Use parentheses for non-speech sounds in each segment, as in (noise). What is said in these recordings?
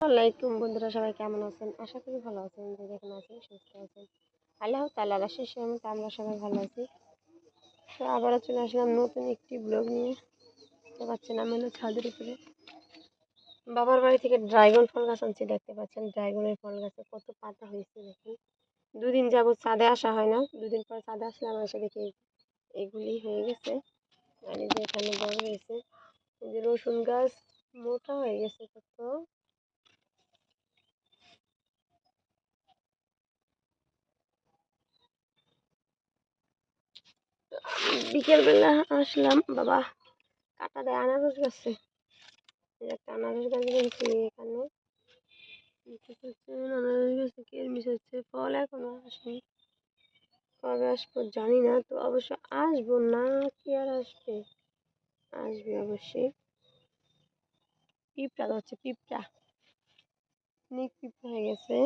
আসসালামাইকুম বন্ধুরা, সবাই কেমন আছেন? আশা করি ভালো আছেন, যে যেখানে আছেন সুস্থ আছেন। আল্লাহ তাল্লাহ শেষ আমি আমরা সবাই ভালো আছি। তো চলে আসলাম নতুন একটি ব্লগ নিয়ে। দেখতে পাচ্ছেন আমি হলো ছাদের উপরে। বাবার বাড়ি থেকে ড্রাগন ফল গাছ আনছি, দেখতে পাচ্ছেন ড্রাগনের ফল গাছে কত পাতা হয়েছে দেখুন। দুদিন যাবত ছাদে আসা হয় না, দুদিন পর ছাদে আসলে আমার এসে দেখি এগুলি হয়ে গেছে। আর এই যে এখানে বড় হয়েছে। এই যে রসুন গাছ মোটা হয়ে গেছে কত। বিকেলবেলা আসলাম, বাবা কাটা দেয়, আনারস গাছে। একটা আনারস গাছ দেখছি এখানে। আনারস গাছে কেরমিস হচ্ছে, ফল এখনও আসেনি। কবে আসব জানি না, তো অবশ্য আসব না, কি আর আসবে? আসবে অবশ্যই। পিঁপড়া হচ্ছে পিঁপড়া। অনেক পিঁপড়া হয়ে গেছে।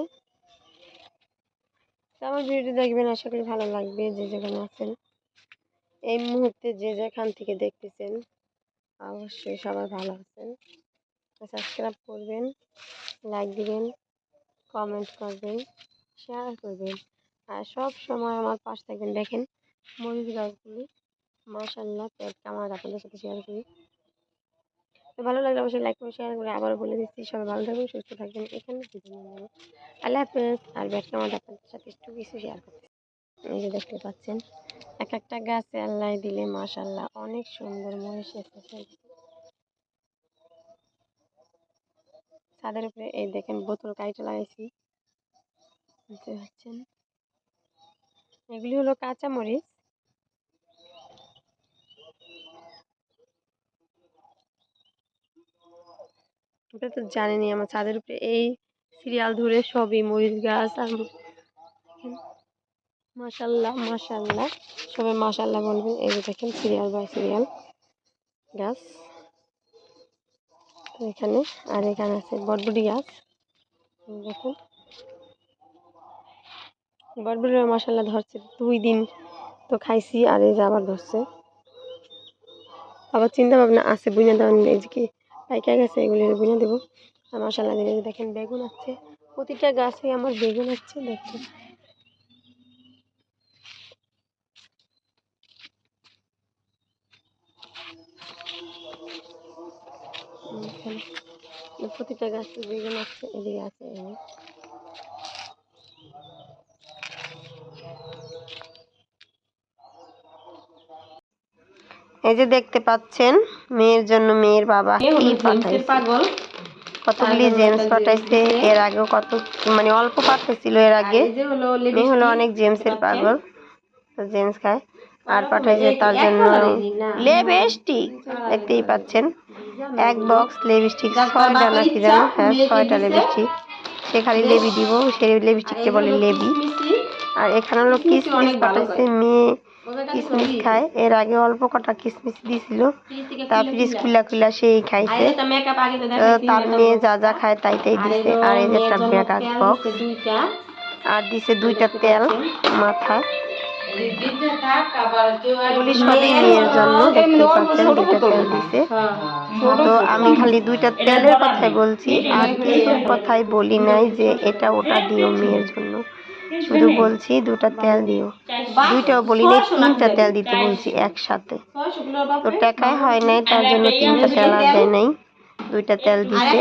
তো আমার ভিডিওটি দেখবেন, আশা করি ভালো লাগবে, যে যেখানে আছেন। এই মুহূর্তে যে যেখান থেকে দেখতেছেন, অবশ্যই সবাই ভালো আছেন। সাবস্ক্রাইব করবেন লাইক দিবেন কমেন্ট করবেন শেয়ার করবেন। আর সব সময় আমার পাশ থাকবেন। দেখেন, মরিচ গাছগুলি মাশাল্লাহ পেট কামার আপনাদের সাথে শেয়ার করি। তো ভালো লাগলে অবশ্যই লাইক করে শেয়ার করে আবার বলে দিচ্ছি, সবাই ভালো থাকবেন, সুস্থ থাকবেন। এখানে আল্লাহ হাফেজ। আর ব্যাট কামার আপনাদের সাথে একটু কিছু শেয়ার করতে এই যে দেখতে পাচ্ছেন এক একটা গাছে আল্লাহ দিলে মাশাল্লাহ অনেক সুন্দর মহিষ এসেছে। ছাদের উপরে, এই দেখেন বোতল কাইটে লাগাইছি। বুঝতে পারছেন? এগুলি হলো কাঁচা মরিচ। ওটা তো জানেনি আমার ছাদের উপরে এই সিরিয়াল ধরে সবই মরিচ গাছ আর মাশাল্লাহ মাশাল্লাহ সবাই মাশাল্লাহ বলবেন এই যে দেখেন সিরিয়াল বাই সিরিয়াল গাছ। এখানে, আর এখানে আছে বটবুটি গাছ। দেখুন। বটবুটি মশাল্লা ধরছে। দুই দিন তো খাইছি, আর এই যে আবার ধরছে। আবার চিন্তা ভাবনা আছে বুঝে দেওয়ার এই যে কি পাইকা গেছে এগুলি বুঝে দেবো। আর মশাল্লা দিলে দেখেন, বেগুন আছে। প্রতিটা গাছে আমার বেগুন আছে, দেখুন। প্রতিটা গাছে বেগুন আছে এদিকে আছে এই যে। দেখতে পাচ্ছেন মেয়ের জন্য মেয়ের বাবা। পাগল। কতগুলি জেমস পাঠাইছে এর আগে কত মানে অল্প পাঠাইছিল এর আগে। মেয়ে হলো অনেক জেমসের পাগল। তো জেমস খায়। আর পাঠাইছে তার জন্য লেপস্টিক দেখতেই পাচ্ছেন। এক বক্স লিপস্টিক ছয়টা নাকি জানো হ্যাঁ ছয়টা লিপস্টিক সে খালি লেবি দিব সেই লিপস্টিককে বলে লেবি। আর এখানে হলো কিসমিস পাঠাইছে মেয়ে কিসমিস খায়। এর আগে অল্প কটা কিসমিস দিছিল। তার ফ্রিজ খুলা খুলা সেই খাইছে। তার মেয়ে যা যা খায় তাই তাই দিছে। আর এই যে একটা মেকআপ বক্স আর দিছে দুইটা তেল মাথায় এগুলি সবই মেয়ের জন্য দেখতে পাচ্ছেন দুইটা তেল দিছে। তো আমি খালি দুইটা তেলের কথাই বলছি। আর কিছুর কথাই বলি নাই যে এটা ওটা দিও মেয়ের জন্য। শুধু বলছি দুটা তেল দিও। দুইটাও বলি নাই তিনটা তেল দিতে বলছি একসাথে। তো টাকায় হয় নাই তার জন্য তিনটা তেল আর দেয় নাই। দুইটা তেল দিতে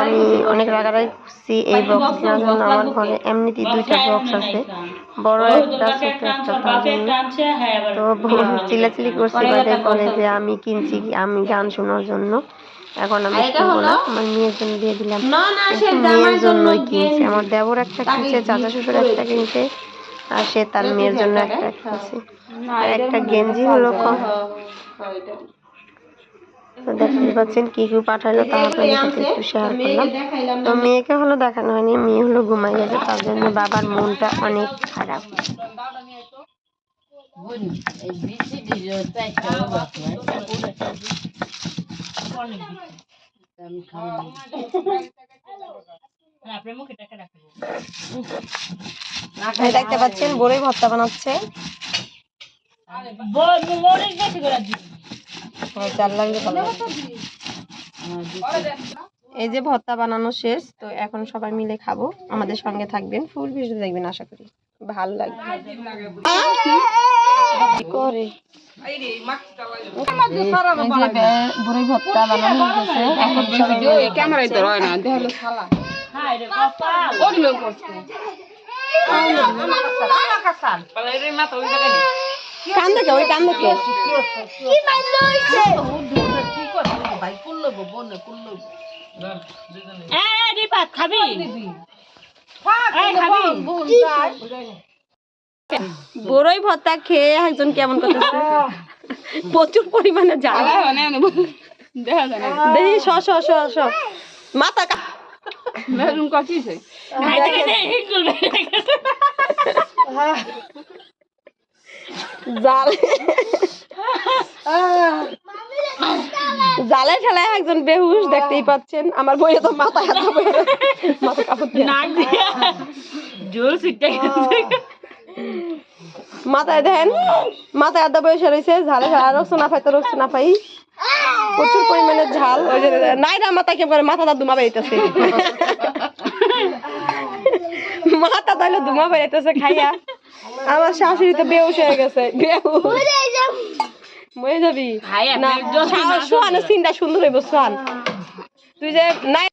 আমি অনেক রাগারাগি করছি। এই বক্স জন্য আমার ঘরে দুইটা বক্স আছে। বড় একটা ছোট একটা তো চিল্লাচিল্লি করছি বাদে বলে যে আমি কিনছি আমি গান শোনার জন্য। এখন আমি কিনবো না আমার মেয়ের জন্য দিয়ে দিলাম। মেয়ের জন্যই কিনছে। আমার দেবর একটা কিনছে চাচা শ্বশুর একটা কিনছে আর সে তার মেয়ের জন্য একটা কিনছে। একটা গেঞ্জি হলো তো দেখতে পাচ্ছেন কি কি পাঠালো তা আপনাদের সাথে একটু শেয়ার করলাম। তো মেয়েকে হলো দেখানো হয়নি মেয়ে হলো ঘুমাই গেছে তার জন্য বাবার মনটা অনেক খারাপ। দেখতে পাচ্ছেন বড়ই ভর্তা বানাচ্ছে। লাগলে ভালো এই যে ভর্তা বানানো শেষ তো এখন সবাই মিলে খাব। আমাদের সঙ্গে থাকবেন ফুল ভিডিও দেখবেন আশা করি। ভালো লাগবে। করে? বুড়ি ভর্তা বানানো হয়েছে এখন সবাই ক্যামেরায় তো হয় না দেখাল শালা লোক করছে ওই কান দেখে বড়ই ভর্তা খেয়ে একজন কেমন করতেছে প্রচুর পরিমাণে জাল। দেখা স স স স মাথা কা- কচিছে জাল জালে ঠেলায় একজন বেহুশ দেখতেই পাচ্ছেন। আমার বইয়ে তো মাথা বের (laughs) মাথা কাপড় দিয়ে। মাথায় দেন মাথায় আদা বয়সে রয়েছে ঝালে ঝাল রক্স না পাই তো রক্স না পাই। প্রচুর পরিমাণে ঝাল। ওই যে নাই না মাথা কে করে মাথা দা দুমা বেরিতেছে (laughs) মাথা তাহলে দুমা বেরিতেছে খাইয়া। আমার শাশুড়ি তো বেউস হয়ে গেছে বেউস। মরে যাবি? না সোহান সিনটা সুন্দর হইব সোহান তুই যে নাই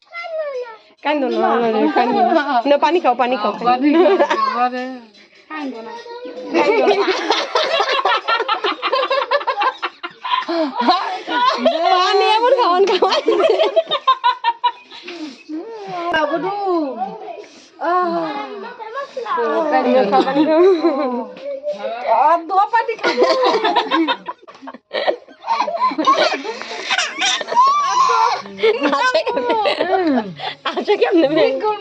কান্দো না কান্দো না না, পানি খাও পানি খাও। পানি এমন খাওয়ান খাওয়ান আচ্ছা কেমনে?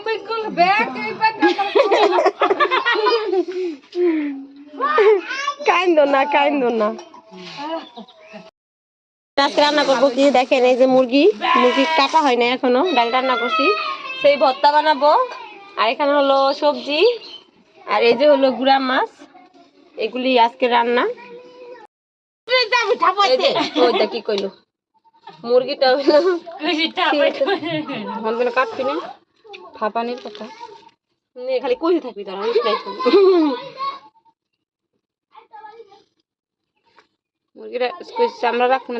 বিকুল ব্যাগ এই কাইন্দো না কাইন্দো না। আজকে রান্না করব কি? দেখেন এই যে মুরগি মুরগি কাটা হয় না এখনও ডাল রান্না করছি। সেই ভর্তা বানাবো। আর এখানে হলো সবজি আর এই যে হলো গুড়া মাছ এগুলি আজকে রান্না। কি কইলো? মুরগিটা হলো কাটবি না? ফাপানির কথা। খালি কইতে থাকবি তারা উঠলাই মুরগিটা কইছে চামড়া রাখব না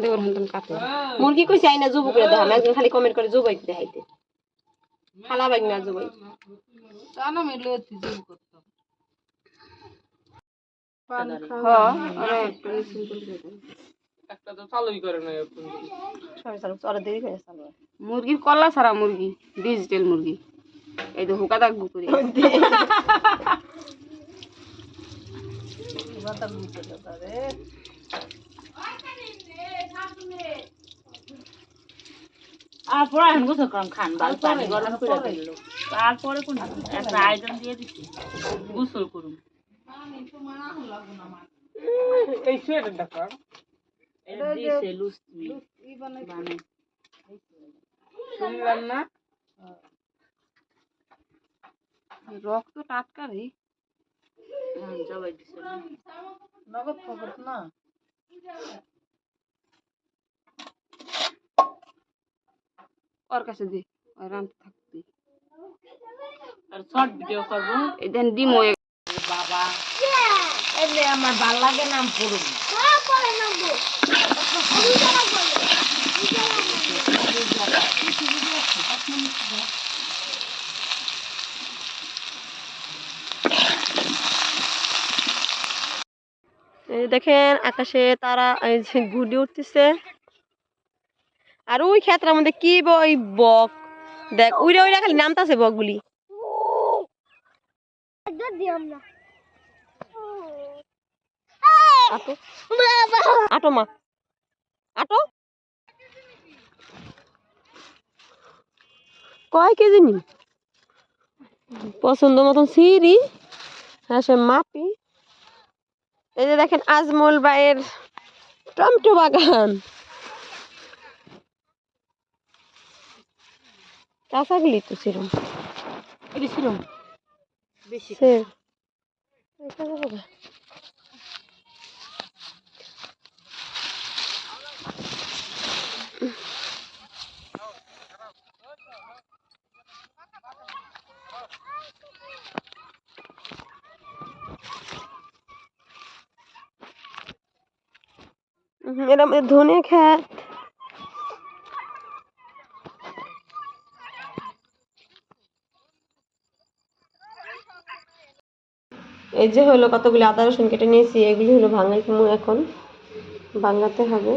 মুরগি কইছে আইনা জুবু করে দাও। একজন খালি কমেন্ট করে জুবাই দেখাইতে। খালা বাইক না জুবাই মিলে করতে হ্যাঁ আরে একটু সিম্পল সবাই চালু ওরা দেরি করে চালু মুরগির কল্লা ছাড়া মুরগি ডিজিটাল মুরগি। এই তো হুকা দাগ এখন গোসল করলাম খান বাল পানি গরম করে দিল। তারপরে কোন একটা আয়োজন দিয়ে দিচ্ছি। গোসল করুন। এটা দিয়েছে লুচি বানাই শুনলাম না রক্ত টাটকা রে হ্যাঁ, জবাই দিছে ওর কাছে দে ওই রান্তে থাকবি আর শর্ট ভিডিও করব এই দেন ডিম হয়ে বাবা এলে আমার ভালো লাগে নাম পড়ুন। দেখেন আকাশে তারা গুডি উঠতেছে। আর ওই ক্ষেত্রের মধ্যে কি ব- ওই বক? দেখ উইরা উইরা খালি নামতাছে বকগুলি। আটো। আটো মা। আটো। কয় কেজি নি পছন্দ মতন সিঁড়ি হ্যাঁ সে মাপি। এই যে দেখেন আজমল বাইয়ের টমেটো বাগান। কাঁচাগুলি তো সেরম। ছিল বেশি मेरा धोने का है। এই যে হলো কতগুলি আদা রসুন কেটে নিয়েছি এগুলি হলো ভাঙাই এখন ভাঙাতে হবে।